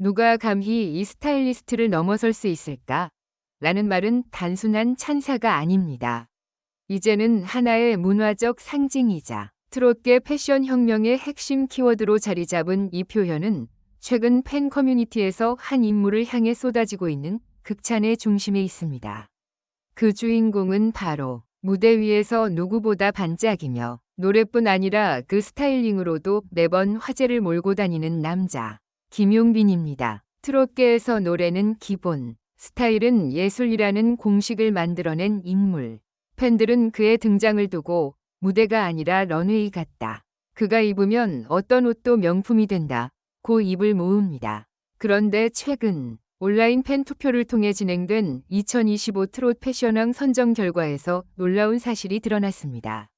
누가 감히 이 스타일리스트를 넘어설 수 있을까? 라는 말은 단순한 찬사가 아닙니다. 이제는 하나의 문화적 상징이자 트롯계 패션 혁명의 핵심 키워드로 자리 잡은 이 표현은 최근 팬 커뮤니티에서 한 인물을 향해 쏟아지고 있는 극찬의 중심에 있습니다. 그 주인공은 바로 무대 위에서 누구보다 반짝이며 노래뿐 아니라 그 스타일링으로도 매번 화제를 몰고 다니는 남자 김용빈입니다. 트롯계에서 노래는 기본, 스타일은 예술이라는 공식을 만들어낸 인물. 팬들은 그의 등장을 두고 무대가 아니라 런웨이 같다. 그가 입으면 어떤 옷도 명품이 된다. 고 입을 모읍니다. 그런데 최근 온라인 팬 투표를 통해 진행된 2025 트롯 패션왕 선정 결과에서 놀라운 사실이 드러났습니다.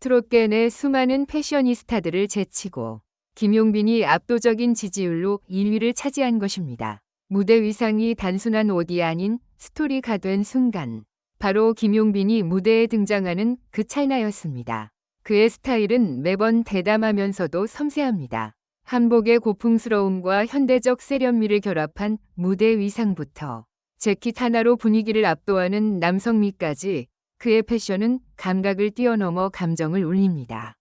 트롯계 내 수많은 패셔니스타들을 제치고 김용빈이 압도적인 지지율로 1위를 차지한 것입니다. 무대 위상이 단순한 옷이 아닌 스토리가 된 순간, 바로 김용빈이 무대에 등장하는 그 찰나였습니다. 그의 스타일은 매번 대담하면서도 섬세합니다. 한복의 고풍스러움과 현대적 세련미를 결합한 무대 위상부터 재킷 하나로 분위기를 압도하는 남성미까지 그의 패션은 감각을 뛰어넘어 감정을 울립니다.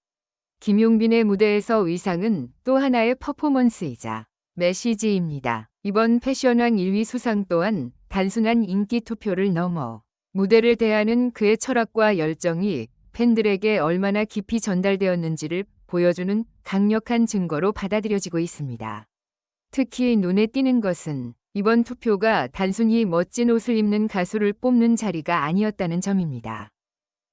김용빈의 무대에서 의상은 또 하나의 퍼포먼스이자 메시지입니다. 이번 패션왕 1위 수상 또한 단순한 인기 투표를 넘어 무대를 대하는 그의 철학과 열정이 팬들에게 얼마나 깊이 전달되었는지를 보여주는 강력한 증거로 받아들여지고 있습니다. 특히 눈에 띄는 것은 이번 투표가 단순히 멋진 옷을 입는 가수를 뽑는 자리가 아니었다는 점입니다.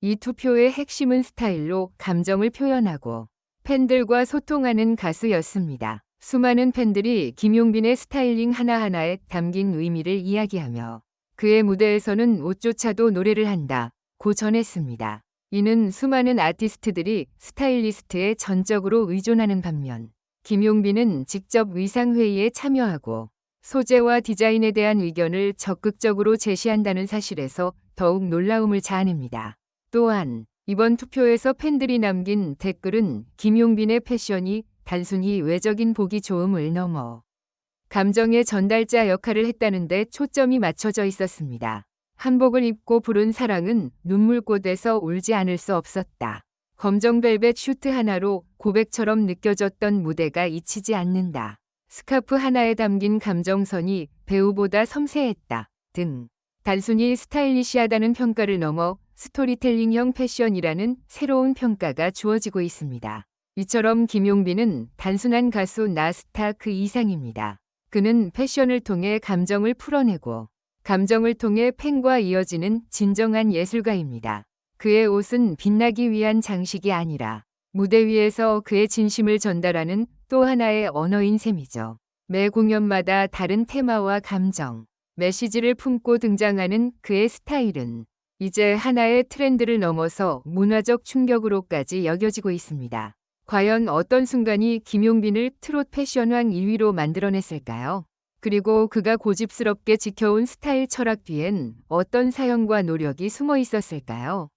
이 투표의 핵심은 스타일로 감정을 표현하고 팬들과 소통하는 가수였습니다. 수많은 팬들이 김용빈의 스타일링 하나하나에 담긴 의미를 이야기하며 그의 무대에서는 옷조차도 노래를 한다 고 전했습니다. 이는 수많은 아티스트들이 스타일리스트에 전적으로 의존하는 반면 김용빈은 직접 의상회의에 참여하고 소재와 디자인에 대한 의견을 적극적으로 제시한다는 사실에서 더욱 놀라움을 자아냅니다. 또한 이번 투표에서 팬들이 남긴 댓글은 김용빈의 패션이 단순히 외적인 보기 좋음을 넘어 감정의 전달자 역할을 했다는데 초점이 맞춰져 있었습니다. 한복을 입고 부른 사랑은 눈물꽃에서 울지 않을 수 없었다. 검정벨벳 슈트 하나로 고백처럼 느껴졌던 무대가 잊히지 않는다. 스카프 하나에 담긴 감정선이 배우보다 섬세했다. 등 단순히 스타일리시하다는 평가를 넘어 스토리텔링형 패션이라는 새로운 평가가 주어지고 있습니다. 이처럼 김용빈은 단순한 가수 나스타 그 이상입니다. 그는 패션을 통해 감정을 풀어내고 감정을 통해 팬과 이어지는 진정한 예술가입니다. 그의 옷은 빛나기 위한 장식이 아니라 무대 위에서 그의 진심을 전달하는 또 하나의 언어인 셈이죠. 매 공연마다 다른 테마와 감정, 메시지를 품고 등장하는 그의 스타일은 이제 하나의 트렌드를 넘어서 문화적 충격으로까지 여겨지고 있습니다. 과연 어떤 순간이 김용빈을 트롯 패션왕 1위로 만들어냈을까요? 그리고 그가 고집스럽게 지켜온 스타일 철학 뒤엔 어떤 사연과 노력이 숨어 있었을까요?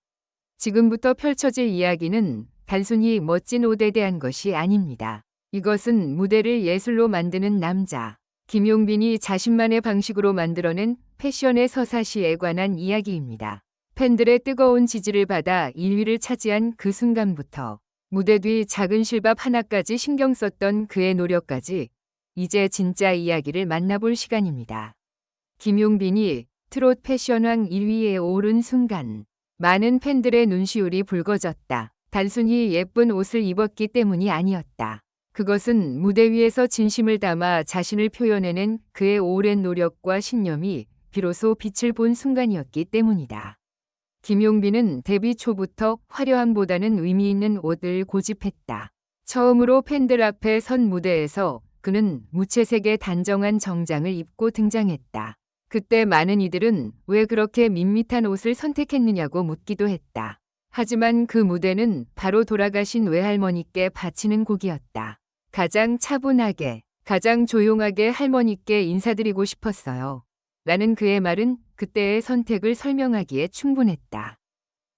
지금부터 펼쳐질 이야기는 단순히 멋진 옷에 대한 것이 아닙니다. 이것은 무대를 예술로 만드는 남자, 김용빈이 자신만의 방식으로 만들어낸 패션의 서사시에 관한 이야기입니다. 팬들의 뜨거운 지지를 받아 1위를 차지한 그 순간부터 무대 뒤 작은 실밥 하나까지 신경 썼던 그의 노력까지 이제 진짜 이야기를 만나볼 시간입니다. 김용빈이 트롯 패션왕 1위에 오른 순간 많은 팬들의 눈시울이 붉어졌다. 단순히 예쁜 옷을 입었기 때문이 아니었다. 그것은 무대 위에서 진심을 담아 자신을 표현해낸 그의 오랜 노력과 신념이 비로소 빛을 본 순간이었기 때문이다. 김용빈은 데뷔 초부터 화려함보다는 의미 있는 옷을 고집했다. 처음으로 팬들 앞에 선 무대에서 그는 무채색의 단정한 정장을 입고 등장했다. 그때 많은 이들은 왜 그렇게 밋밋한 옷을 선택했느냐고 묻기도 했다. 하지만 그 무대는 바로 돌아가신 외할머니께 바치는 곡이었다. 가장 차분하게, 가장 조용하게 할머니께 인사드리고 싶었어요. 라는 그의 말은 그때의 선택을 설명하기에 충분했다.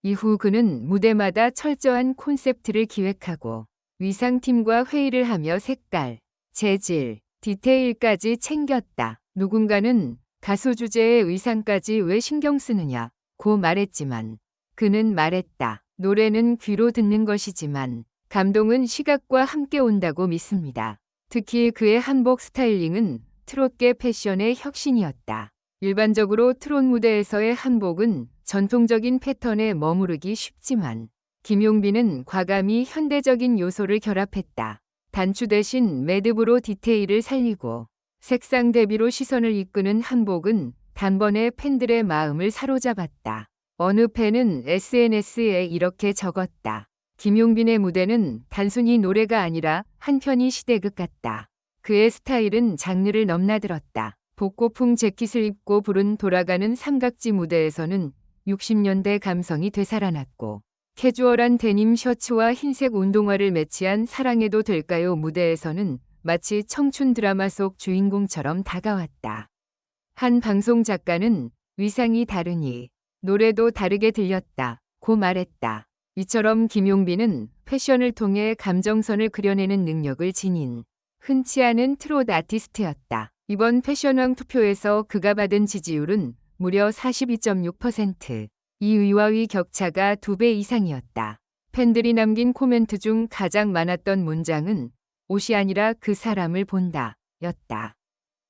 이후 그는 무대마다 철저한 콘셉트를 기획하고 위상팀과 회의를 하며 색깔, 재질, 디테일까지 챙겼다. 누군가는 가수 주제의 의상까지 왜 신경 쓰느냐 고 말했지만 그는 말했다. 노래는 귀로 듣는 것이지만 감동은 시각과 함께 온다고 믿습니다. 특히 그의 한복 스타일링은 트롯계 패션의 혁신이었다. 일반적으로 트롯 무대에서의 한복은 전통적인 패턴에 머무르기 쉽지만 김용빈은 과감히 현대적인 요소를 결합했다. 단추 대신 매듭으로 디테일을 살리고 색상 대비로 시선을 이끄는 한복은 단번에 팬들의 마음을 사로잡았다. 어느 팬은 SNS에 이렇게 적었다. 김용빈의 무대는 단순히 노래가 아니라 한편이 시대극 같다. 그의 스타일은 장르를 넘나들었다. 복고풍 재킷을 입고 부른 돌아가는 삼각지 무대에서는 60년대 감성이 되살아났고 캐주얼한 데님 셔츠와 흰색 운동화를 매치한 사랑해도 될까요 무대에서는 마치 청춘 드라마 속 주인공처럼 다가왔다. 한 방송 작가는 위상이 다르니 노래도 다르게 들렸다. 고 말했다. 이처럼 김용빈은 패션을 통해 감정선을 그려내는 능력을 지닌 흔치 않은 트롯 아티스트였다. 이번 패션왕 투표에서 그가 받은 지지율은 무려 42.6%. 이 의와의 격차가 두배 이상이었다. 팬들이 남긴 코멘트 중 가장 많았던 문장은 옷이 아니라 그 사람을 본다 였다.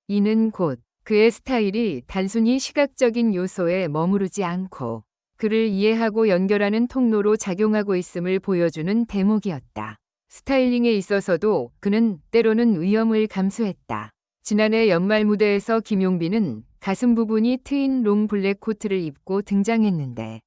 이는 곧 그의 스타일이 단순히 시각적인 요소에 머무르지 않고 그를 이해하고 연결하는 통로로 작용하고 있음을 보여주는 대목이었다. 스타일링에 있어서도 그는 때로는 위험을 감수했다. 지난해 연말 무대에서 김용빈은 가슴 부분이 트인 롱 블랙 코트를 입고 등장했는데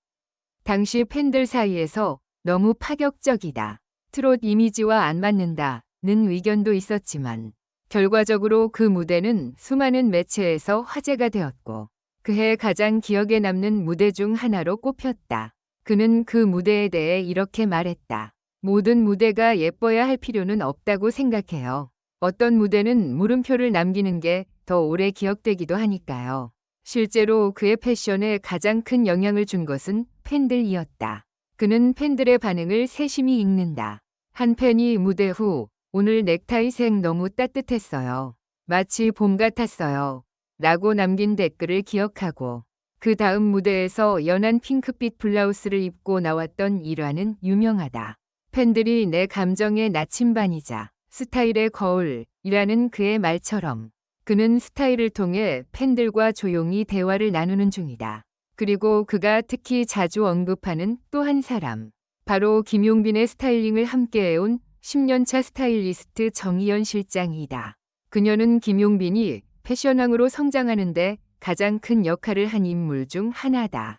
당시 팬들 사이에서 너무 파격적이다. 트롯 이미지와 안 맞는다. 는 의견도 있었지만 결과적으로 그 무대는 수많은 매체에서 화제가 되었고 그해 가장 기억에 남는 무대 중 하나로 꼽혔다. 그는 그 무대에 대해 이렇게 말했다. 모든 무대가 예뻐야 할 필요는 없다고 생각해요. 어떤 무대는 물음표를 남기는 게 더 오래 기억되기도 하니까요. 실제로 그의 패션에 가장 큰 영향을 준 것은 팬들이었다. 그는 팬들의 반응을 세심히 읽는다. 한 팬이 무대 후 오늘 넥타이 색 너무 따뜻했어요. 마치 봄 같았어요. 라고 남긴 댓글을 기억하고 그 다음 무대에서 연한 핑크빛 블라우스를 입고 나왔던 일화는 유명하다. 팬들이 내 감정의 나침반이자 스타일의 거울이라는 그의 말처럼 그는 스타일을 통해 팬들과 조용히 대화를 나누는 중이다. 그리고 그가 특히 자주 언급하는 또 한 사람. 바로 김용빈의 스타일링을 함께해온 10년차 스타일리스트 정희연 실장이다. 그녀는 김용빈이 패션왕으로 성장하는데 가장 큰 역할을 한 인물 중 하나다.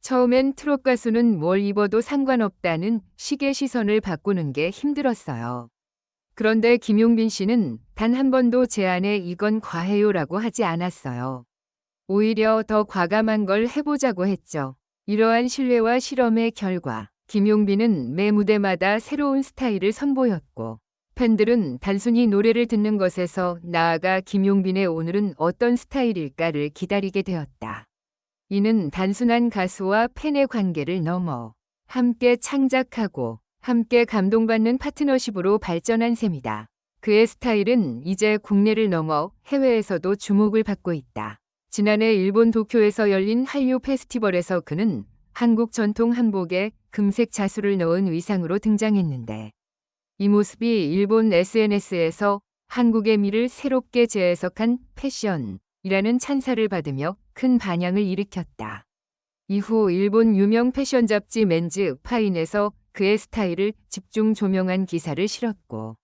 처음엔 트롯 가수는 뭘 입어도 상관없다는 시계 시선을 바꾸는 게 힘들었어요. 그런데 김용빈 씨는 단 한 번도 제안에 이건 과해요라고 하지 않았어요. 오히려 더 과감한 걸 해보자고 했죠. 이러한 신뢰와 실험의 결과 김용빈은 매 무대마다 새로운 스타일을 선보였고 팬들은 단순히 노래를 듣는 것에서 나아가 김용빈의 오늘은 어떤 스타일일까를 기다리게 되었다. 이는 단순한 가수와 팬의 관계를 넘어 함께 창작하고 함께 감동받는 파트너십으로 발전한 셈이다. 그의 스타일은 이제 국내를 넘어 해외에서도 주목을 받고 있다. 지난해 일본 도쿄에서 열린 한류 페스티벌에서 그는 한국 전통 한복에 금색 자수를 넣은 의상으로 등장했는데 이 모습이 일본 SNS에서 한국의 미를 새롭게 재해석한 패션이라는 찬사를 받으며 큰 반향을 일으켰다. 이후 일본 유명 패션 잡지 맨즈 파인에서 그의 스타일을 집중 조명한 기사를 실었고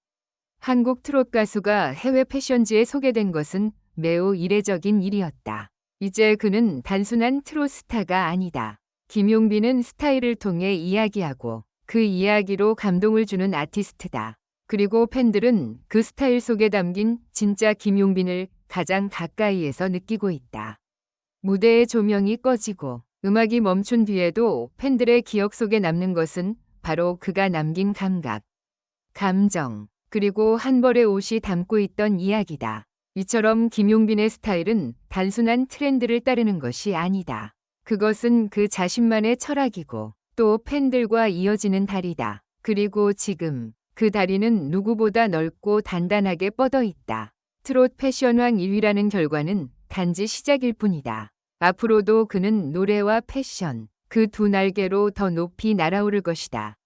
한국 트롯 가수가 해외 패션지에 소개된 것은 매우 이례적인 일이었다. 이제 그는 단순한 트롯 스타가 아니다. 김용빈은 스타일을 통해 이야기하고 그 이야기로 감동을 주는 아티스트다. 그리고 팬들은 그 스타일 속에 담긴 진짜 김용빈을 가장 가까이에서 느끼고 있다. 무대의 조명이 꺼지고 음악이 멈춘 뒤에도 팬들의 기억 속에 남는 것은 바로 그가 남긴 감각, 감정, 그리고 한 벌의 옷이 담고 있던 이야기다. 이처럼 김용빈의 스타일은 단순한 트렌드를 따르는 것이 아니다. 그것은 그 자신만의 철학이고 또 팬들과 이어지는 다리다. 그리고 지금 그 다리는 누구보다 넓고 단단하게 뻗어 있다. 트롯 패션왕 1위라는 결과는 단지 시작일 뿐이다. 앞으로도 그는 노래와 패션, 그 두 날개로 더 높이 날아오를 것이다.